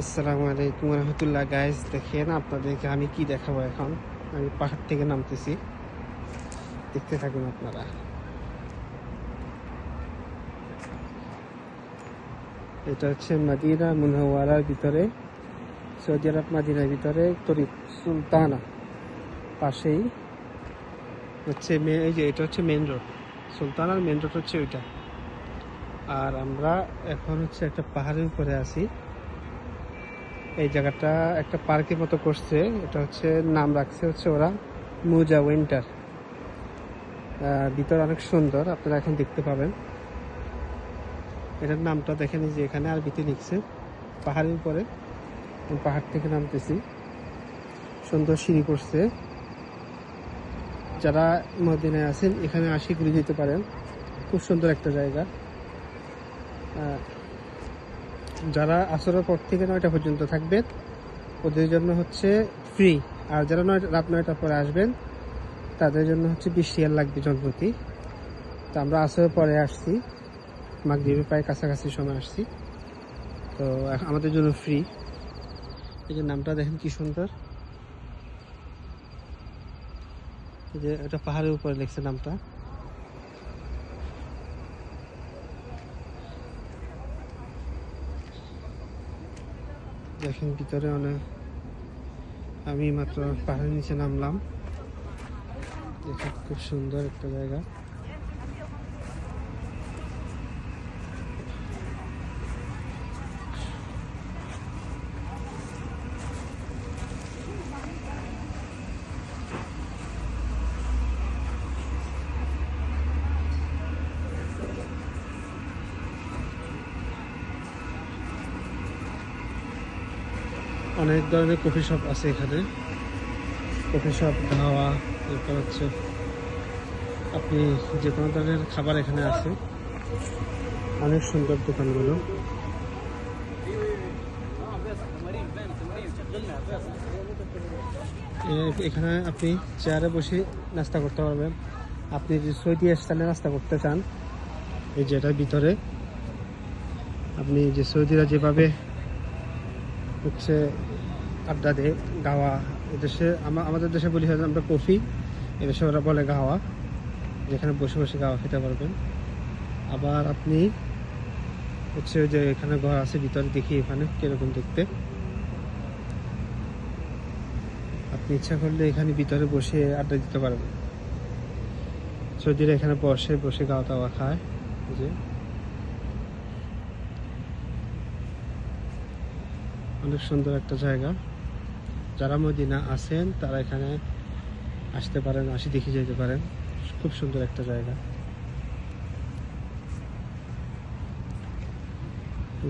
আসসালামু আলাইকুম রহমতুল্লাহ গাইজ দেখেন আপনাদেরকে আমি কি দেখাবো এখন? আমি পাহাড় থেকে নামতেছি। দেখতে থাকুন আপনারা। এটা হচ্ছে মাদিনা মুনহাওয়ারার ভিতরে, সৌদি আরব মাদিনার ভিতরে, তরিক সুলতানা পাশেই হচ্ছে এই যে এটা হচ্ছে মেন রোড সুলতানার মেন রোড হচ্ছে ওইটা। আর আমরা এখন হচ্ছে একটা পাহাড়ের উপরে আছি। এই জায়গাটা একটা পার্কের মতো করছে। এটা হচ্ছে, নাম রাখছে হচ্ছে ওরা মুজা উইন্টার। ভিতর অনেক সুন্দর, আপনারা এখন দেখতে পাবেন। এটার নামটা দেখেন যে এখানে আর ভিতরে লিখছে, পাহাড়ের উপরে। পাহাড় থেকে নামতেছি। সুন্দর সিঁড়ি করছে। যারা মদিনায় আছেন, এখানে আসি, ঘুরে যেতে পারেন। খুব সুন্দর একটা জায়গা। যারা আসরের পর থেকে নয়টা পর্যন্ত থাকবেন ওদের জন্য হচ্ছে ফ্রি আর যারা নয় রাত নয়টার পরে আসবেন, তাদের জন্য হচ্ছে বিশ রিয়াল লাগবে জনপ্রতি। তো আমরা আসরের পরে আসছি। মাগরীবের প্রায় কাছাকাছি সময় আসছি। তো আমাদের জন্য ফ্রি এই যে নামটা দেখেন কি সুন্দর। যে এটা পাহাড়ের উপরে লিখছে নামটা। দেখেন ভিতরে অনেক আমি মাত্র পাহাড়ের নিচে নামলাম। দেখেন খুব সুন্দর একটা জায়গা। অনেক ধরনের কফি শপ আছে এখানে। কফি শপ ধাওয়া, এরপর হচ্ছে আপনি যে কোনো ধরনের খাবার এখানে আছে। অনেক সুন্দর দোকানগুলো। এখানে আপনি চেয়ারে বসে নাস্তা করতে পারবেন। আপনি যদি সৌদি স্টাইলে নাস্তা করতে চান, এই যেটার ভিতরে, আপনি যে সৌদিরা যেভাবে হচ্ছে আড্ডা দেয়, গাওয়া। এদেশে আমাদের দেশে বলি হয়তো আমরা কফি। এদেশে ওরা বলে গাওয়া। যেখানে বসে বসে গাওয়া খেতে পারবেন। আবার আপনি হচ্ছে যে এখানে ঘর আছে, ভিতরে দেখি এখানে কীরকম দেখতে। আপনি ইচ্ছা করলে এখানে ভিতরে বসে আড্ডা দিতে পারবেন। সৌদিরা এখানে বসে বসে গাওয়া দাওয়া খায়। যে। অনেক সুন্দর একটা জায়গা। যারা মদিনা আছেন, তারা এখানে আসতে পারেন, আসি দেখে যেতে পারেন। খুব সুন্দর একটা জায়গা।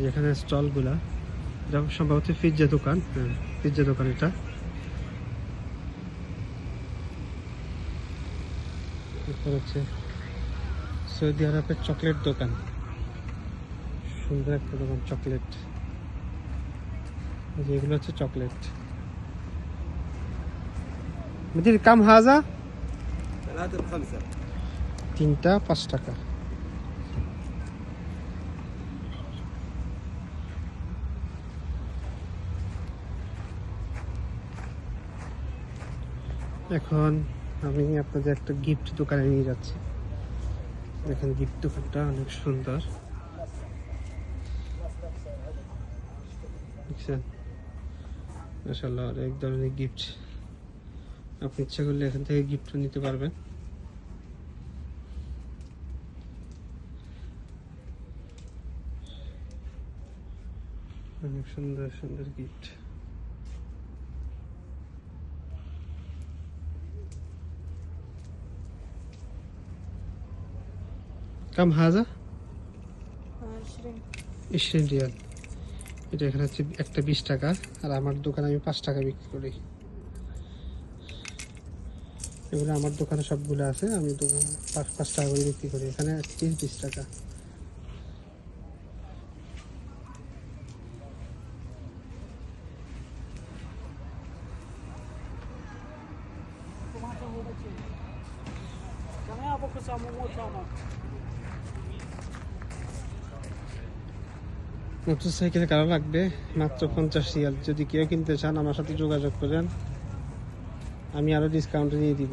যেখানে স্টলগুলা, এটা সম্ভবত পিজ্জা দোকান। হ্যাঁ পিজ্জা দোকান এটা। হচ্ছে সৌদি আরবের চকলেট দোকান। সুন্দর একটা দোকান, চকলেট। এই যে এগুলো হচ্ছে চকলেট। مدير كم هذا؟ ثلاثة بخمسة তিনটা পাঁচ টাকা এখন আমি আপনাদের একটা গিফট দোকানে নিয়ে যাচ্ছি দেখেন গিফট দোকানটা অনেক সুন্দর দেখছেন মাসাল্লাহ অনেক ধরনের গিফট আপনি ইচ্ছা করলে এখান থেকে গিফটও নিতে পারবেন। অনেক সুন্দর সুন্দর গিফট। কাম হাজা? ইসরিয়াল। এটা এখানে হচ্ছে একটা বিশ টাকা, আর আমার দোকানে আমি পাঁচ টাকা বিক্রি করি। এগুলো আমার দোকানে সবগুলো আছে, আমি দোকান পাঁচ পাঁচ টাকা করে বিক্রি করি। এখানে তিরিশ, বিশ টাকা. মোটরসাইকেল কারও লাগবে? মাত্র পঞ্চাশ রিয়াল। যদি কেউ কিনতে চান, আমার সাথে যোগাযোগ করেন। আমি আরও ডিসকাউন্ট নিয়ে দিব।